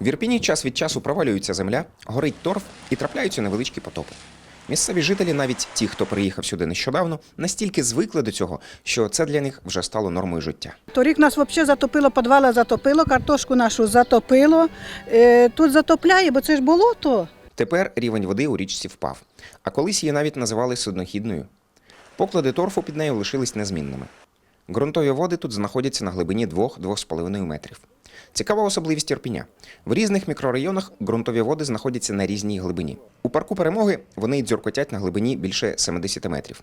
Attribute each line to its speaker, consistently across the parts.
Speaker 1: В Ірпіні час від часу провалюється земля, горить торф і трапляються невеличкі потопи. Місцеві жителі, навіть ті, хто приїхав сюди нещодавно, настільки звикли до цього, що це для них вже стало нормою життя.
Speaker 2: Торік нас взагалі затопило, підвали затопило, картошку нашу затопило. Е, Тут затопляє, бо це ж болото.
Speaker 1: Тепер рівень води у річці впав, а колись її навіть називали суднохідною. Поклади торфу під нею лишились незмінними. Ґрунтові води тут знаходяться на глибині 2-2,5 метрів. Цікава особливість Ірпіня. В різних мікрорайонах ґрунтові води знаходяться на різній глибині. У парку перемоги вони дзюркотять на глибині більше 70 метрів.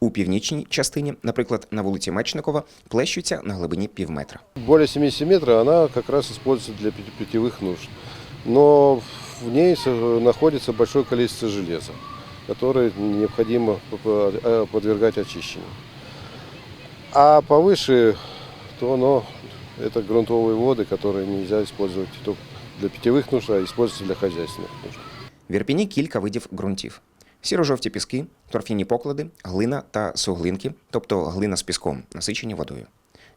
Speaker 1: У північній частині, наприклад, на вулиці Мечникова, плещуться на глибині півметра.
Speaker 3: Более 70 метров она как раз используется для пит- питьевых нужд. Но в ней находится большое количество железа, которое необходимо подвергать очищению. А повыше, то оно, это грунтовые воды, которые нельзя использовать только для питьевых нужд, а используются для хозяйственных нужд.
Speaker 1: В Ірпіні кілька видів ґрунтів: сіро-жовті піски, торфяні поклади, глина та суглинки, тобто глина з піском, насичені водою.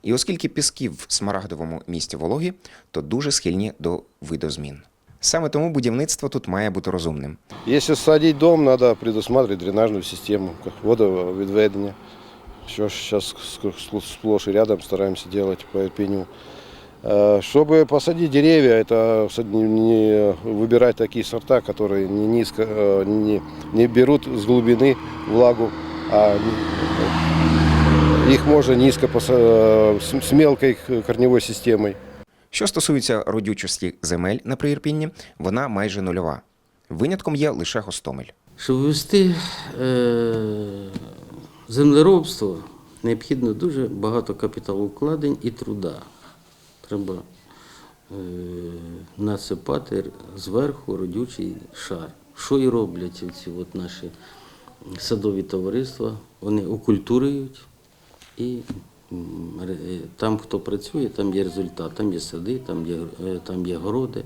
Speaker 1: І оскільки піски в смарагдовому місті вологі, то дуже схильні до видозмін. Саме тому будівництво тут має бути розумним.
Speaker 3: Если садить дом, надо предусматривать дренажную систему, как водовідведення. Что сейчас сплошь и рядом стараемся делать по Ирпеню. Э, Чтобы посадить деревья, это сад- не- не выбирать такие сорта, которые не, низко, э, не, не берут с глубины влагу, а их можно низко поса- э, с с мелкой корневой системой.
Speaker 1: Що стосується родючості земель на Приірпінні, вона майже нульова. Винятком є лише Гостомель.
Speaker 4: Щоб вести е, землеробство, необхідно дуже багато капіталовкладень і труда. Треба е, насипати зверху родючий шар. Що і роблять ці от наші садові товариства? Вони окультурюють і е, там, хто працює, там є результат, там є сади, там є, е, там є городи.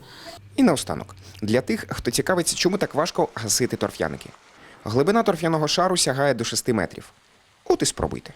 Speaker 1: І наостанок, для тих, хто цікавиться, чому так важко гасити торф'яники. Глибина торф'яного шару сягає до 6 метрів. От пробити.